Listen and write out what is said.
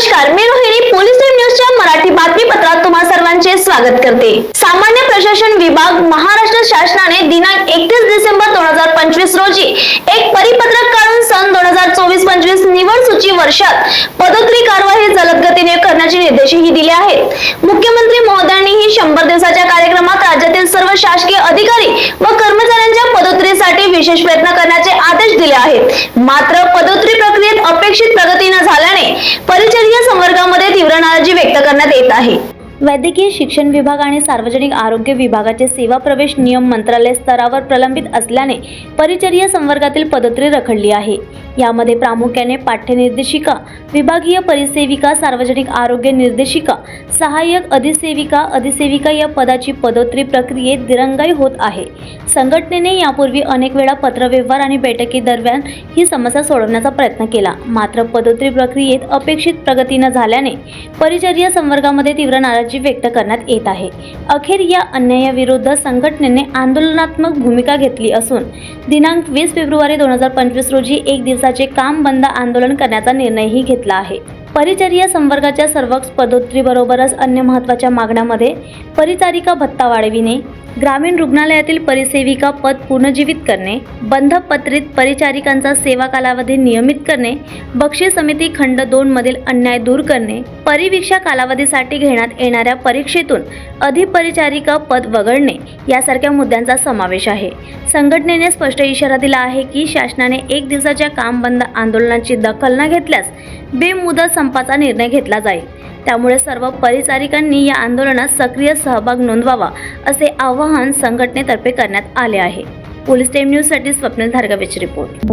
नमस्कार मी रोहिणी. पोलीस न्यूजच्या मराठी बातमीपत्रात तुम्हा सर्वांचे स्वागत करते. सामान्य प्रशासन विभाग महाराष्ट्र शासनाने दिनांक एकतीस डिसेंबर दोन हजार पंचवीस रोजी एक परिपत्रक काढून सन दोन हजार चोवीस पंचवीस निवड सूची वर्षात पदोत्तरी कारवाई जलद गतीने करण्याचे निर्देशही दिले आहेत. मुख्यमंत्री महोदयांनी ही शंभर दिवसाच्या कार्यक्रमात राज्यातील सर्व शासकीय अधिकारी व कर्मचाऱ्यांच्या पदोत्तरीसाठी विशेष प्रयत्न करण्याचे आदेश दिले आहेत. मात्र पदोत्तरी प्रक्रियेत अपेक्षित प्रगती न झाल्याने परिचर्या संवर्गामध्ये तीव्र नाराजी व्यक्त करण्यात येत आहे. वैद्यकीय शिक्षण विभाग आणि सार्वजनिक आरोग्य विभागाचे सेवा प्रवेश नियम मंत्रालय स्तरावर प्रलंबित असल्याने परिचर्या संवर्गातील पदत्री रखडली आहे. यामध्ये प्रामुख्याने पाठ्यनिर्देशिका विभागीय परिसेविका सार्वजनिक आरोग्य निर्देशिका सहाय्यक अधिसेविका अधिसेविका या पदाची पदोत्तरी प्रक्रियेत दिरंगाई होत आहे. संघटनेने यापूर्वी अनेक वेळा पत्रव्यवहार आणि बैठकीदरम्यान ही समस्या सोडवण्याचा प्रयत्न केला. मात्र पदोत्तरी प्रक्रियेत अपेक्षित प्रगती न झाल्याने परिचर्या संवर्गामध्ये तीव्र नाराजी व्यक्त करण्यात येत आहे. अखेर या अन्यायाविरुद्ध संघटनेने आंदोलनात्मक भूमिका घेतली असून दिनांक वीस फेब्रुवारी दोन हजार पंचवीस रोजी एक दिवसाचे काम बंद आंदोलन करण्याचा निर्णयही घेतला आहे. परिचर्या संवर्गाच्या सर्व पदोत्तरीबरोबरच अन्य महत्त्वाच्या मागण्यामध्ये परिचारिका भत्ता वाढविणे ग्रामीण रुग्णालयातील परिसेविका पद पुनर्जीवित करणे बंधपत्रित परिचारिकांचा सेवा कालावधी नियमित करणे बक्षीस समिती खंड दोनमधील अन्याय दूर करणे परिवीक्षा कालावधीसाठी घेण्यात येणाऱ्या परीक्षेतून अधिपरिचारिका पद वगळणे यासारख्या मुद्द्यांचा समावेश आहे. संघटनेने स्पष्ट इशारा दिला आहे की शासनाने एक दिवसाच्या काम बंद आंदोलनाची दखल न घेतल्यास बेमुदत संपाचा निर्णय घेतला जाईल. त्यामुळे सर्व परिचारिकांनी या आंदोलनात सक्रिय सहभाग नोंदवावा असे आवाहन संघटनेतर्फे करण्यात आले आहे. पोलीस टाइम न्यूजसाठी स्वप्नील धारगावेची रिपोर्ट.